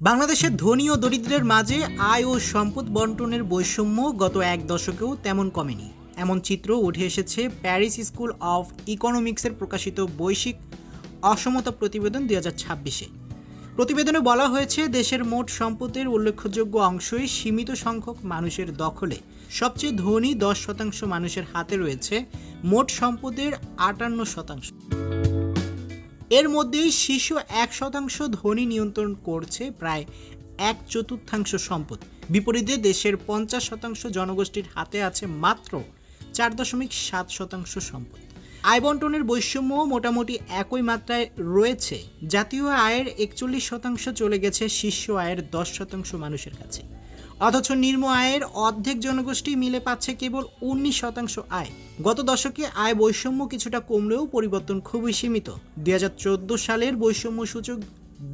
বাংলাদেশের ধনী ও দরিদ্রের মাঝে আয় ও সম্পদ বন্টনের বৈষম্য গত এক দশকেও তেমন কমেনি। এমন চিত্র উঠে এসেছে প্যারিস স্কুল অফ ইকোনমিক্সের প্রকাশিত বৈশ্বিক অসমতা প্রতিবেদন দুই হাজার ছাব্বিশে। প্রতিবেদনে বলা হয়েছে, দেশের মোট সম্পদের উল্লেখযোগ্য অংশই সীমিত সংখ্যক মানুষের দখলে। সবচেয়ে ধনী দশ শতাংশ মানুষের হাতে রয়েছে মোট সম্পদের আটান্ন শতাংশ। এর মধ্যেই শীর্ষ এক শতাংশ ধনী নিয়ন্ত্রণ করছে প্রায় এক চতুর্থাংশ সম্পদ। বিপরীতে দেশের পঞ্চাশ শতাংশ জনগোষ্ঠীর হাতে আছে মাত্র চার দশমিক সাত শতাংশ সম্পদ। আয় বন্টনের বৈষম্য মোটামুটি একই মাত্রায় রয়েছে। জাতীয় আয়ের একচল্লিশ শতাংশ চলে গেছে শীর্ষ আয়ের দশ শতাংশ মানুষের কাছে। অথচ নিম্ন আয়ের অর্ধেক জনগোষ্ঠী মিলে পাচ্ছে কেবল উনিশ শতাংশ আয়। গত দশকে আয় বৈষম্য কিছুটা কমলেও পরিবর্তন খুবই সীমিত। দুই হাজার চোদ্দ সালের বৈষম্য সূচক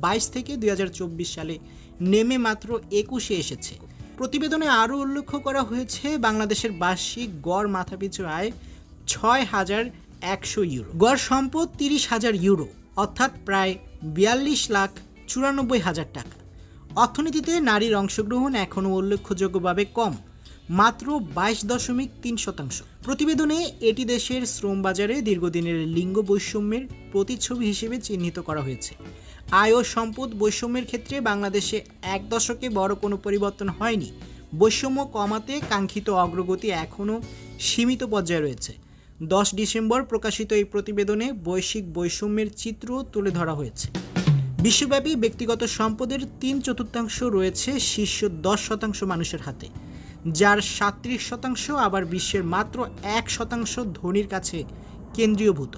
বাইশ থেকে দুই হাজার চব্বিশ সালে নেমে মাত্র একুশে এসেছে। প্রতিবেদনে আরও উল্লেখ করা হয়েছে, বাংলাদেশের বার্ষিক গড় মাথাপিছু আয় ছয় হাজার একশো ইউরো। গড় সম্পদ তিরিশ হাজার ইউরো, অর্থাৎ প্রায় বিয়াল্লিশ লাখ চুরানব্বই হাজার টাকা। অর্থনীতিতে নারীর অংশগ্রহণ এখনও উল্লেখযোগ্যভাবে কম, মাত্র বাইশ দশমিক তিন শতাংশ। প্রতিবেদনে এটি দেশের শ্রম বাজারে দীর্ঘদিনের লিঙ্গ বৈষম্যের প্রতিচ্ছবি হিসেবে চিহ্নিত করা হয়েছে। আয় ও সম্পদ বৈষম্যের ক্ষেত্রে বাংলাদেশে এক দশকে বড় কোনো পরিবর্তন হয়নি। বৈষম্য কমাতে কাঙ্ক্ষিত অগ্রগতি এখনও সীমিত পর্যায়ে রয়েছে। দশ ডিসেম্বর প্রকাশিত এই প্রতিবেদনে বৈশ্বিক বৈষম্যের চিত্র তুলে ধরা হয়েছে। বিশ্বব্যাপী ব্যক্তিগত সম্পদের তিন চতুর্থাংশ রয়েছে শীর্ষ দশ শতাংশ মানুষের হাতে, যার সাত্রিশ শতাংশ আবার বিশ্বের মাত্র এক শতাংশ ধনির কাছে কেন্দ্রীয়ভূত।